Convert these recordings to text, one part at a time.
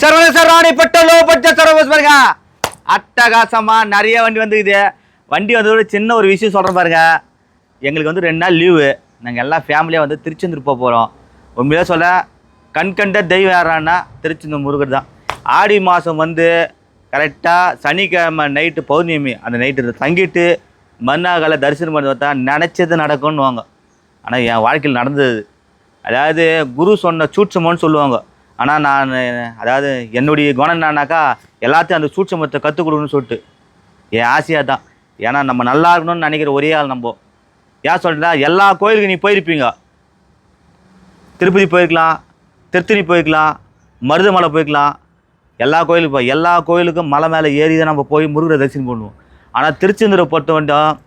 சரவண சரவாணிப்பட்ட low budget service பாருங்க. அட்டகாசமா நிறைய வண்டி வந்துக்குது வண்டி வந்ததோட சின்ன ஒரு விஷயம் சொல்கிறேன் பாருங்க. எங்களுக்கு வந்து ரெண்டு நாள் லீவு. நாங்கள் எல்லாம் ஃபேமிலியாக வந்து திருச்செந்தூர் போக போகிறோம் உண்மையிலே சொல்ல கண் கண்ட தெய்வம் யாரான்னா திருச்செந்தூர் முருகர் தான். ஆடி மாதம் வந்து கரெக்டாக சனிக்கிழமை நைட்டு பௌர்ணமி அந்த நைட்டு தங்கிட்டு மறுநாள் தரிசனம் பண்ணி பார்த்தா நினச்சது நடக்கும்னு வாங்க. ஆனால் என் வாழ்க்கையில் நடந்தது அதாவது குரு சொன்ன சூட்சமோன்னு சொல்லுவாங்க. ஆனால் நான் அதாவது என்னுடைய குணம் என்னன்னாக்கா எல்லாத்தையும் அந்த சூட்சமத்தை கற்றுக் கொடுக்கணும்னு சொல்லிட்டு. என் ஆசையாக தான். ஏன்னா நம்ம நல்லா இருக்கணும்னு நினைக்கிற ஒரே ஆள் நம்ம. ஏன் சொல்கிறா எல்லா கோயிலுக்கும் நீ போயிருப்பீங்க. திருப்பதி போயிருக்கலாம் திருத்தணி போயிருக்கலாம் மருதமலை போயிருக்கலாம். எல்லா கோயிலுக்கும் போய் எல்லா கோயிலுக்கும் மலை மேலே ஏறி தான் நம்ம போய் முருகரை தரிசனம் பண்ணுவோம். ஆனால் திருச்செந்தூரை பொறுத்த வேண்டும்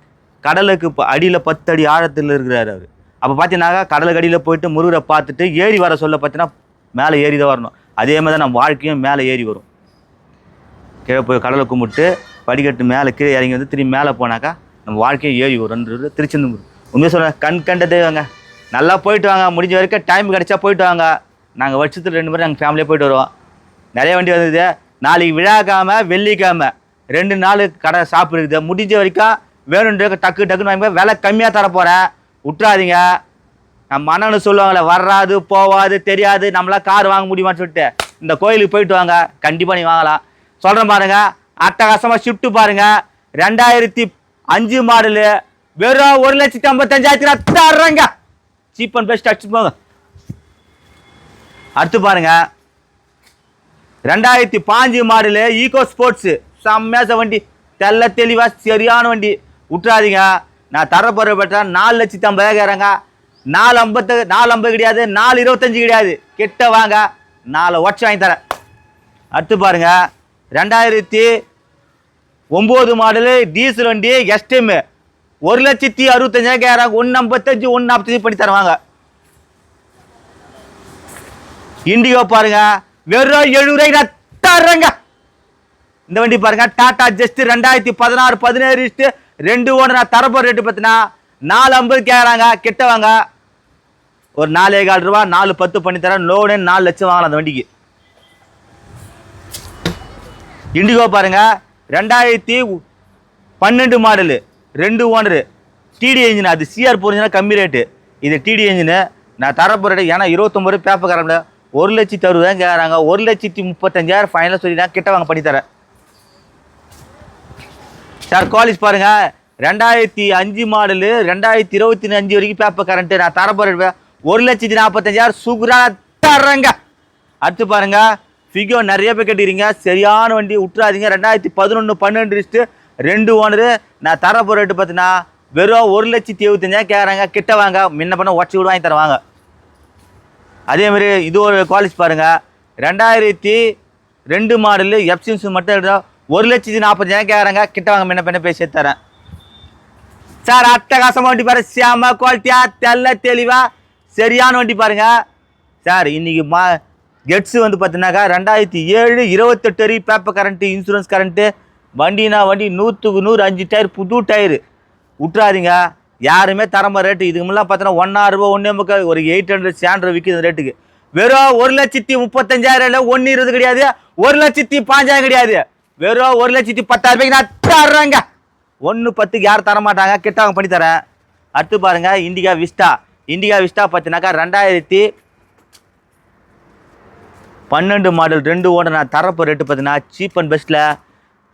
கடலுக்கு இப்போ அடியில் பத்து அடி ஆழத்தில் இருக்கிறார் அவர். அப்போ பார்த்தீங்கன்னாக்கா கடலுக்கு அடியில் போயிட்டு முருகரை பார்த்துட்டு ஏறி வர சொல்ல பார்த்தீங்கன்னா மேலே ஏறி தான் வரணும். அதே மாதிரி தான் நம்ம வாழ்க்கையும் மேலே ஏறி வரும். கீழே போய் கடலை கும்பிட்டு படிக்கட்டு மேலே கீழே இறங்கி வந்து திரும்பி மேலே போனாக்கா நம்ம வாழ்க்கையும் ஏறி வரும்ன்றது திருச்செந்தூர். உண்மையாக சொல்கிறேன் கண் கண்ட தெய்வங்க. நல்லா போயிட்டு வாங்க. முடிஞ்ச வரைக்கும் டைம் கிடச்சா போயிட்டு வாங்க. நாங்கள் வருஷத்தில் ரெண்டு பேரும் நாங்கள் ஃபேமிலியாக போயிட்டு வருவோம். நிறைய வண்டி வந்தது. நாளைக்கு விழாக்காம வெள்ளிக்காம ரெண்டு நாள் கடை சாப்பிடுது முடிஞ்ச வரைக்கும் வேணுன்ற டக்கு டக்குன்னு வாங்கி போய் விலை கம்மியாக தர போகிறேன் விட்றாதீங்க நம்ம மன்னனு சொல்லுவாங்களே வராது போவாது தெரியாது நம்மளாம் கார் வாங்க முடியுமான்னு சொல்லிட்டு. இந்த கோயிலுக்கு போயிட்டு வாங்க கண்டிப்பாக நீ வாங்கலாம். சொல்கிறேன் பாருங்க அட்டகாசமாக ஷிஃப்ட்டு பாருங்க. ரெண்டாயிரத்தி அஞ்சு மாடலு வெறும் ஒரு லட்சத்தி ஐம்பத்தஞ்சாயிரத்தி தர்றேங்க சீப் அண்ட் பெஸ்ட் அடிச்சு போங்க. அடுத்து பாருங்க ரெண்டாயிரத்தி பாஞ்சு மாடலு ஈகோ ஸ்போர்ட்ஸு செம்மையாக வண்டி. தெல்ல தெளிவாக சரியான வண்டி. விட்றாதீங்க நான் தர பெற்ற நாலு லட்சத்தி ஐம்பதாயிரம் கேட்குறாங்க. நாலு ஐம்பத்து நாலு ஐம்பது கிடையாது நாலு இருபத்தஞ்சு கிடையாது. கிட்ட வாங்க நாலு ஒட்சம் வாங்கி தரேன். அடுத்து பாருங்க ரெண்டாயிரத்தி ஒம்பது மாடலு டீசல் வண்டி எஸ்டிஎம் ஒரு லட்சத்தி அறுபத்தஞ்சாயிரம் கேட்குறாங்க ஒன்று ஐம்பத்தஞ்சு ஒன்று நாற்பத்தஞ்சு பண்ணி தருவாங்க. இண்டிகோ பாருங்க வெறும் எழுபது ரூபாய்க்கு தர்றேங்க. இந்த வண்டி பாருங்க டாடா ஜஸ்ட் ரெண்டாயிரத்தி பதினாறு பதினேழு இஸ்ட்டு ரெண்டு ஓனர் நான் தரப்போ ரேட்டு பார்த்தீங்கன்னா நாலு ஐம்பது கேட்குறாங்க கிட்ட வாங்க ஒரு நாலே கால் ரூபா நாலு பத்து பண்ணி தரேன். லோனு நாலு லட்சம் வாங்கலாம் அந்த வண்டிக்கு. இண்டிகோ பாருங்க. ரெண்டாயிரத்தி பன்னெண்டு மாடலு ரெண்டு ஓனரு டிடி இன்ஜின் அது சிஆர் போச்சுன்னா கம்மி ரேட்டு இது டிடி இன்ஜினு நான் தரப்போகிற ரேட்டு ஏன்னா இருபத்தொம்பது ரூபாய் பேப்பர் கரம்பில் ஒரு லட்சத்தி அறுபதாயிரம் கேட்குறாங்க. ஒரு லட்சத்தி முப்பத்தஞ்சாயிரம் ஃபைனலாக சொல்லி நான் கிட்ட வாங்க பண்ணி தரேன். சார் காலேஜ் பாருங்கள் ரெண்டாயிரத்தி அஞ்சு மாடலு ரெண்டாயிரத்தி இருபத்தி அஞ்சு வரைக்கும் பேப்பர் கரண்ட்டு நான் தரப்போகிறேன் ஒரு லட்சத்தி நாற்பத்தஞ்சாயிரம் சூப்பராக தர்றேங்க அடுத்து பாருங்க ஃபிகோ நிறைய பேர் கட்டிக்கிறீங்க. சரியான வண்டி விட்றாதீங்க ரெண்டாயிரத்தி பதினொன்று பன்னெண்டு லிஸ்ட்டு ரெண்டு ஓனரு. நான் தர போகிற ரேட்டு பார்த்தீங்கன்னா வெறும் ஒரு லட்சத்தி எழுபத்தஞ்சாயிரம் கேட்குறாங்க கிட்ட வாங்க. முன்ன பண்ண உடச்சி விட வாங்கி தருவாங்க. அதே மாதிரி இது ஒரு காலேஜ் பாருங்க. ரெண்டாயிரத்தி ரெண்டு மாடலு எப்சின்ஸ் மட்டும் ஒரு லட்சத்தி நாற்பத்தஞ்சாயிரம் கேட்குறாங்க கிட்ட வாங்க. முன்ன பண்ண பேசி தரேன். சார் அட்டகாசமாக வண்டி பாரு சியாம குவாலிட்டியா தெல்ல தெளிவா. சரியான வண்டி பாருங்க. சார் இன்னைக்கு மா கெட்ஸு வந்து பார்த்தீங்கன்னாக்கா ரெண்டாயிரத்தி ஏழு இருபத்தெட்டு வரைக்கும் பேப்பர் கரண்ட்டு இன்சூரன்ஸ் கரண்ட்டு. வண்டினா வண்டி நூற்றுக்கு நூறு அஞ்சு டயர் புது டயரு. விட்றாதீங்க யாருமே தரம்ப ரேட்டு இதுக்கு முன்னாடி பார்த்தீங்கன்னா ஒன்றாயிரம் ரூபா ஒன்றே முக்கால் ஒரு எயிட் ஹண்ட்ரட் சேண்டர் விற்கிது ரேட்டுக்கு வெறும் ஒரு லட்சத்தி முப்பத்தஞ்சாயிரம் இல்லை ஒன்று இருபது கிடையாது. ஒரு லட்சத்தி பாஞ்சாயிரம் கிடையாது. வெறும் ஒரு லட்சத்தி பத்தாயிரம் ரூபாய்க்கு நான் தர்றேங்க. ஒன்று பத்துக்கு யாரும் தர மாட்டாங்க கிட்டவங்க பண்ணி தரேன். அடுத்து பாருங்க இண்டிகா விஸ்டா. இந்தியா விஸ்டா பார்த்தீங்கன்னாக்கா ரெண்டாயிரத்தி பன்னெண்டு மாடல் ரெண்டு ஓட நான் தரப்போ ரேட்டு பார்த்தீங்கன்னா சீப் அண்ட் பெஸ்ட்டில்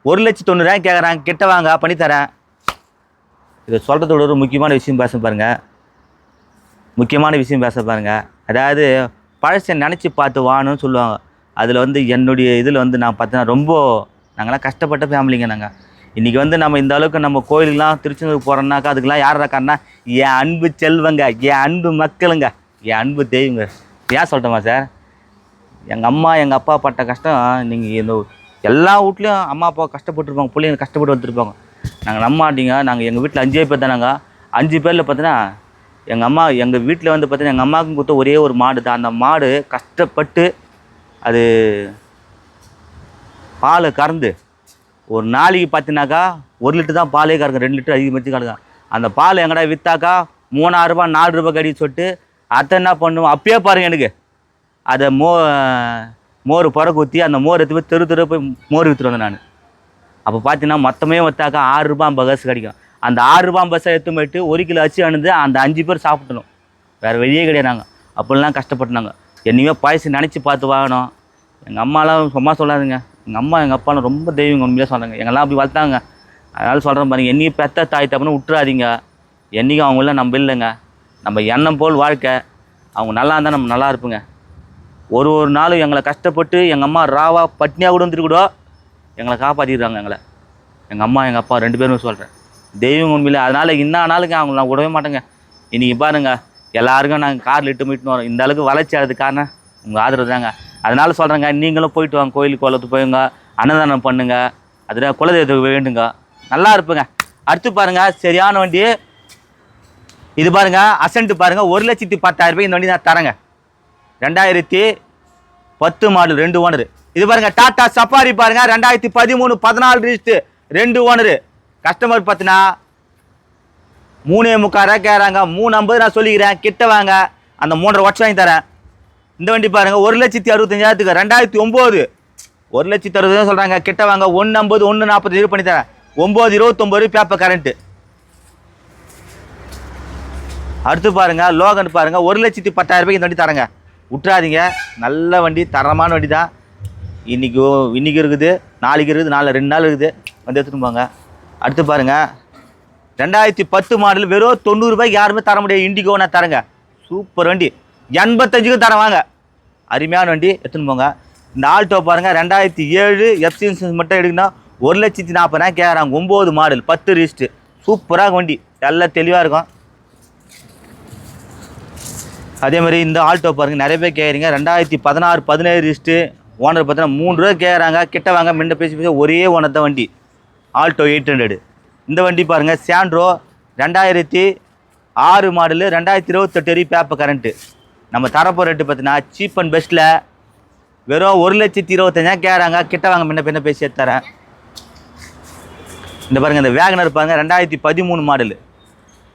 ஒரு லட்சத்து தொண்ணூறாயிரம் கேட்குறாங்க கிட்ட வாங்க பண்ணித்தரேன் இதை சொல்கிறதோட ஒரு முக்கியமான விஷயம் பேச பாருங்கள் முக்கியமான விஷயம் பேச பாருங்கள் அதாவது பழசை நினச்சி பார்த்து வாணும்னு சொல்லுவாங்க. அதில் வந்து என்னுடைய இதில் வந்து நான் பார்த்தீங்கன்னா ரொம்ப நாங்களாம் கஷ்டப்பட்ட ஃபேமிலிங்க நாங்கள் இன்றைக்கி வந்து நம்ம இந்த அளவுக்கு நம்ம கோயிலுக்கெலாம் திருச்செந்தூர் போகிறோம்னாக்கா அதுக்கெல்லாம் யார் இருக்காருன்னா என் அன்பு செல்வங்க என் அன்பு மக்களுங்க என் அன்பு தெய்வங்க. ஏன் சொல்லட்டுமா சார்? எங்கள் அம்மா எங்கள் அப்பா பட்ட கஷ்டம் நீங்கள் இந்த எல்லா வீட்லேயும் அம்மா அப்பா கஷ்டப்பட்டுருப்பாங்க பிள்ளைங்க கஷ்டப்பட்டு வந்துருப்பாங்க. நாங்கள் நம்ப நாங்கள் எங்கள் வீட்டில் அஞ்சே பேர் தானாங்க. அஞ்சு பேரில் பார்த்தீங்கன்னா எங்கள் அம்மா எங்கள் வீட்டில் வந்து பார்த்தீங்கன்னா எங்கள் அம்மாவுக்கும் கொடுத்த ஒரே ஒரு மாடு தான். அந்த மாடு கஷ்டப்பட்டு அது பால் கறந்து ஒரு நாளைக்கு பார்த்தீங்கன்னாக்கா ஒரு லிட்டர் தான் பாலே கறக்கும். ரெண்டு லிட்டர் அதிகமாக கறக்கும். அந்த பால் எங்கடா விற்றாக்கா மூணாயிரம் ரூபாய் நாலு ரூபாய் கடி சொல்லிட்டு அத்தை என்ன பண்ணுவோம் அப்பயே பாருங்கள் எனக்கு. அதை மோ மோர் புறக்கு ஊற்றி அந்த மோர் எடுத்து போய் தெரு தெரு போய் மோர் விற்றுட்டு வந்தேன் நான். அப்போ பார்த்தீங்கன்னா மொத்தமே வத்தாக்கா ஆறு ரூபாய் ஐம்பது காசு கிடைக்கும். அந்த ஆறு ரூபாய் ஐம்பது காசை எடுத்து போயிட்டு ஒரு கிலோ அச்சு அணுந்து அந்த அஞ்சு பேர் சாப்பிட்டணும் வேறு வெளியே கிடையாது நாங்கள் அப்படிலாம் கஷ்டப்பட்டுனாங்க. என்னையுமே பாயசம் நினச்சி பார்த்து வாங்கணும். எங்கள் அம்மாலாம் சும்மா சொல்லாதுங்க. எங்கள் அம்மா எங்கள் அப்பாலாம் ரொம்ப தெய்வங்க உண்மையிலே சொல்கிறாங்க எங்கெல்லாம் அப்படி வளர்த்தாங்க அதனால் சொல்கிறேன் பாருங்க என்றைக்கு பெத்த தாய் தப்புன்னு விட்டுறாதீங்க. என்றைக்கும் அவங்களாம் நம்ம இல்லைங்க. நம்ம எண்ணம் போல் வாழ்க்கை. அவங்க நல்லா இருந்தால் நம்ம நல்லா இருப்போங்க. ஒரு ஒரு நாளும் எங்களை கஷ்டப்பட்டு எங்கள் அம்மா ராவா பட்னியாக கூட வந்துட்டு கூட எங்களை காப்பாற்றிடுறாங்க எங்களை. எங்கள் அம்மா எங்கள் அப்பா ரெண்டு பேருமே சொல்கிறேன் தெய்வம் உண்மையில் அதனால் இன்ன நாளுங்க அவங்க நான் விடவே மாட்டேங்க. இன்றைக்கி பாருங்க எல்லாருக்கும் நாங்கள் காரில் இட்டு மீட்டுன்னு வரோம். இந்த அளவுக்கு வளர்ச்சி ஆகிறதுக்கு காரணம் உங்கள் ஆதரவு தாங்க. அதனால் சொல்கிறேங்க நீங்களும் போயிட்டு வாங்க கோயிலுக்கு குளத்துக்கு போயுங்க அன்னதானம் பண்ணுங்க அதில் குலதெய்வத்துக்கு வேண்டுங்க. நல்லா இருப்புங்க. அடுத்து பாருங்க சரியான வண்டி. இது பாருங்க அசன்ட்டு பாருங்கள் ஒரு லட்சத்தி பத்தாயிரம் ரூபாய் இந்த வண்டி நான் தரேங்க. ரெண்டாயிரத்தி பத்து மாடல் ரெண்டு ஓனர். இது பாருங்க டாட்டா சஃபாரி பாருங்க ரெண்டாயிரத்தி பதிமூணு பதினாலு ரிஜிஸ்ட் ரெண்டு ஓனர். கஸ்டமர் பார்த்தினா மூணே முக்கால் ரூபா கேட்குறாங்க மூணு ஐம்பது நான் சொல்லிக்கிறேன் கிட்ட வாங்க அந்த மூன்றரை வருஷம் வாங்கி தரேன். இந்த வண்டி பாருங்க ஒரு லட்சத்தி அறுபத்தஞ்சாயிரத்துக்கு ரெண்டாயிரத்தி ஒம்பது. ஒரு லட்சத்தி அறுபது சொல்கிறாங்க கிட்ட வாங்க ஒன்று ஐம்பது ஒன்று நாற்பத்தஞ்சு பண்ணி தரேன். ஒம்பது இருபத்தொம்பது பேப்பர் கரண்ட்டு அடுத்து பாருங்க லோகன் பாருங்க ஒரு லட்சத்தி பத்தாயிரம் ரூபாய்க்கு இந்த வண்டி தரேங்க. விட்றாதீங்க நல்ல வண்டி தரமான வண்டி தான். இன்னைக்கு இன்னைக்கு இருக்குது நாளைக்கு இருக்குது நாலு ரெண்டு நாள் இருக்குது. வந்து எடுத்துட்டு போங்க. அடுத்து பாருங்க ரெண்டாயிரத்தி பத்து மாடல் வெறும் தொண்ணூறு ரூபாய்க்கு யாருமே தர முடியாது. இண்டிகோ நான் தரேங்க. சூப்பர் வண்டி. எண்பத்தஞ்சுக்கு தரேன் வாங்க. அருமையான வண்டி எடுத்துன்னு போங்க. இந்த ஆல்டோ பாருங்கள் ரெண்டாயிரத்தி ஏழு எஃப்சி இன்சூரன்ஸ் மட்டும் எடுக்குன்னா ஒரு லட்சத்தி நாற்பதாயிரம் கேட்குறாங்க. ஒம்பது மாடல் பத்து ரிஸ்ட்டு சூப்பராக வண்டி. எல்லாம் தெளிவாக இருக்கும். அதே மாதிரி இந்த ஆல்டோ பாருங்கள் நிறைய பேர் கேட்குறீங்க. ரெண்டாயிரத்தி பதினாறு பதினேழு ரிஸ்ட்டு ஓனர் பார்த்தீங்கன்னா மூணு ரூபா கேட்குறாங்க. கிட்ட வாங்க முன்ன பேசி பேசி ஒரே ஓனர் தான் வண்டி. Alto eight hundred. இந்த வண்டி பாருங்கள் சாண்ட்ரோ ரெண்டாயிரத்தி ஆறு மாடலு ரெண்டாயிரத்தி இருபத்தெட்டு வரைக்கும் பேப்பர் கரண்ட்டு நம்ம தரப்போ ரேட்டு பார்த்தீங்கன்னா சீப் அண்ட் பெஸ்ட்டில் வெறும் ஒரு லட்சத்தி இருபத்தஞ்சாயிரம் கேட்குறாங்க கிட்ட வாங்க முன்ன பின்ன பேசி தரேன் இந்த பாருங்க இந்த வேகனர் பாருங்க ரெண்டாயிரத்தி பதிமூணு மாடலு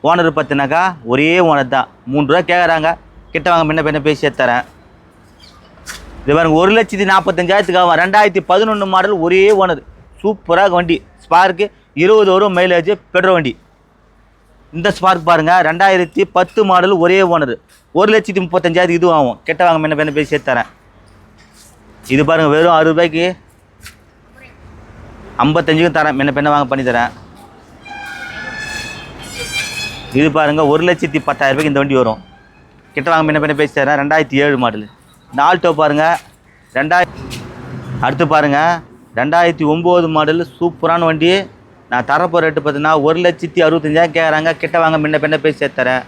ஓனர் பார்த்தினாக்கா ஒரே ஓனர் தான். மூணு ரூபா கேட்குறாங்க கிட்ட வாங்க முன்ன பின்ன பேசி தரேன் இது பாருங்க ஒரு லட்சத்தி நாற்பத்தஞ்சாயிரத்துக்கு ஆகும் ரெண்டாயிரத்தி பதினொன்று மாடல் ஒரே ஓனர் சூப்பராக வண்டி. ஸ்பார்க்கு இருபது வரும் மைலேஜ் பெட்ரோல் வண்டி. இந்த ஸ்பார்க் பாருங்கள் ரெண்டாயிரத்தி பத்து மாடல் ஒரே ஓனர் ஒரு லட்சத்தி முப்பத்தஞ்சாயிரத்துக்கு இதுவும் ஆகும் கெட்ட வாங்க என்ன பேர் பேசி தரேன். இது பாருங்கள் வெறும் அறுபது ரூபாய்க்கு ஐம்பத்தஞ்சுக்கும் தரேன். முன்ன பின்ன வாங்க பண்ணி தரேன். இது பாருங்க ஒரு லட்சத்தி பத்தாயிரம் ரூபாய்க்கு இந்த வண்டி வரும். கிட்ட வாங்க முன்ன பின்ன பேசி தரேன். ரெண்டாயிரத்தி ஏழு மாடல் இந்த ஆல்டோ ரெண்டாயிரத்தி அடுத்து பாருங்கள் ரெண்டாயிரத்தி ஒம்பது மாடல் சூப்பரான வண்டி. நான் தரப்போ ரேட்டு பார்த்தீங்கன்னா ஒரு லட்சத்தி அறுபத்தஞ்சாயிரம் கேட்குறாங்க கிட்ட வாங்க முன்ன பின்ன பேசி சேர்த்து தரேன்.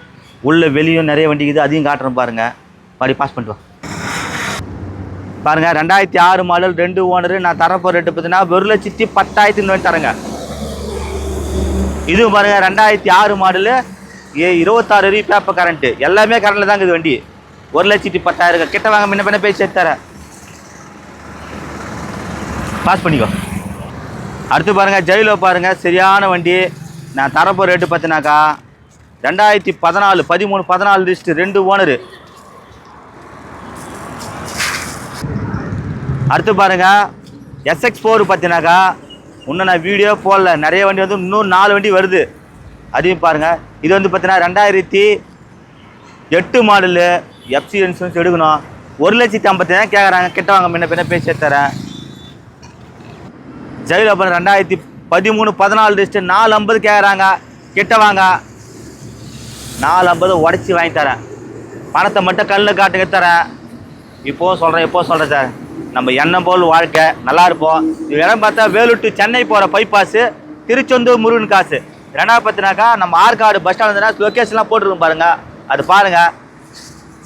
உள்ள வெளியும் நிறைய வண்டி இருக்குது. அதையும் காட்டுறேன் பாருங்கள் பாடி பாஸ் பண்ணிட்டு வா. ரெண்டாயிரத்தி ஆறு மாடல் ரெண்டு ஓனரு நான் தரப்போ ரேட்டு பார்த்தீங்கன்னா ஒரு லட்சத்தி பத்தாயிரத்தி வண்டி தரேங்க. இதுவும் பாருங்கள் ரெண்டாயிரத்தி ஆறு மாடலு ஏ இருபத்தாறு வரையும் பேப்பர் கரண்ட்டு எல்லாமே கரண்டில் தாங்க இது வண்டி. ஒரு லட்சத்தி பத்தாயிரம் கிட்ட வாங்க முன்ன பின்ன பேசி சேர்த்தரேன் பாஸ் பண்ணிக்கோ. அடுத்து பாருங்கள் ஜெயிலோ பாருங்கள் சரியான வண்டி. நான் தரப்போ ரேட்டு பார்த்தினாக்கா ரெண்டாயிரத்தி பதினாலு பதிமூணு பதினாலு லிஸ்ட் ரெண்டு ஓனரு அடுத்து பாருங்க எஸ்எக்ஸ் ஃபோர் பார்த்தினாக்கா இன்னும் நான் வீடியோ போடல. நிறைய வண்டி வந்து இன்னும் நாலு வண்டி வருது. அதையும் பாருங்கள் இது வந்து பார்த்தீங்கன்னா ரெண்டாயிரத்தி எட்டு மாடலு எஃப்சி இன்சூரன்ஸ் எடுக்கணும். ஒரு லட்சத்தி ஐம்பத்தாயிரம் கேட்குறாங்க கிட்ட வாங்க முன்ன பின்ன பேசி தரேன் ஜெயில ஜெயிலப்பன் ரெண்டாயிரத்தி பதிமூணு பதினாலு லிஸ்ட்டு நாலு ஐம்பது கேட்குறாங்க கிட்ட வாங்க. நாலு ஐம்பது உடச்சி வாங்கி தரேன். பணத்தை மட்டும் கல்லில் காட்டுக்க தரேன் இப்போவும் சொல்கிறேன் இப்போ சொல்கிறேன் சார். நம்ம எண்ணம் போல் வாழ்க்கை நல்லா இருப்போம். இது இடம் பார்த்தா வேலூர் to சென்னை போகிற பைபாஸு திருச்செந்தூர் முருகன் காசு. ரெண்டாவது பார்த்தினாக்கா நம்ம ஆற்காடு பஸ் ஸ்டாண்ட் லொக்கேஷன்லாம் போட்டுருக்கோம் பாருங்க. அது பாருங்கள்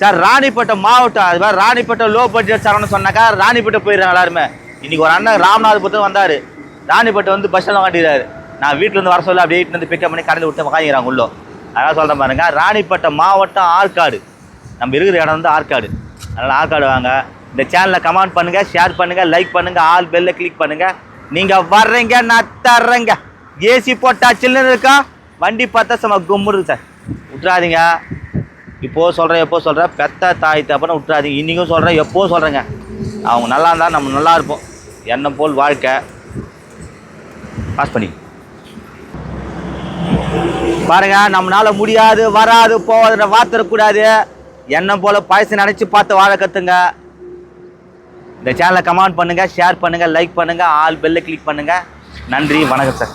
சார் ராணிப்பேட்டை மாவட்டம் அது மாதிரி ராணிப்பேட்டை லோ பட்ஜெட் சார்னு சொன்னாக்கா ராணிப்பேட்டை போயிடுறாங்க எல்லாருமே. இன்னைக்கு ஒரு அண்ணன் ராமநாதபுரத்துக்கு வந்தார். ராணிப்பட்டு வந்து பஸ் ஸ்டாண்ட் காட்டிடுறாரு நான் வீட்டில் இருந்து வர சொல்ல அப்படியே வீட்டுல இருந்து பிக்கப் பண்ணி கடையில் விட்டு உக்காங்கிறாங்க உள்ளோ. அதனால் சொல்கிறேன் பாருங்க ராணிப்பேட்டை மாவட்டம் ஆற்காடு. நம்ம இருக்கிற இடம் வந்து ஆற்காடு. அதனால் ஆற்காடு வாங்க. இந்த சேனலை கமெண்ட் பண்ணுங்கள் ஷேர் பண்ணுங்கள் லைக் பண்ணுங்கள் ஆல் பெல்லை கிளிக் பண்ணுங்கள் நீங்கள் வர்றீங்க நான் தர்றேங்க. ஏசி போட்டா சில்லுன்னு இருக்கா? வண்டி பார்த்தா சும்மா கும்முடு சார். விட்றாதீங்க இப்போ சொல்கிறேன் எப்போ சொல்கிறேன் பெத்த தாய் தப்புன்னு விட்றாதீங்க இன்றைக்கும் சொல்கிறேன் எப்போ சொல்கிறேங்க அவங்க நல்லா இருந்தால் நம்ம நல்லா இருப்போம். எண்ணம் போல் வாழ்க்கை. பாஸ் பண்ணி. பாருங்க நம்மளால முடியாது வராது போவதுன்ற வார்த்தை இருக்கக்கூடாது எண்ணம் போல பாயசம் பார்த்து வாழ கற்றுங்க இந்த சேனலை கமெண்ட் பண்ணுங்கள் ஷேர் பண்ணுங்கள் லைக் பண்ணுங்கள் ஆல் பெல்லை கிளிக் பண்ணுங்கள் நன்றி வணக்கம் சார்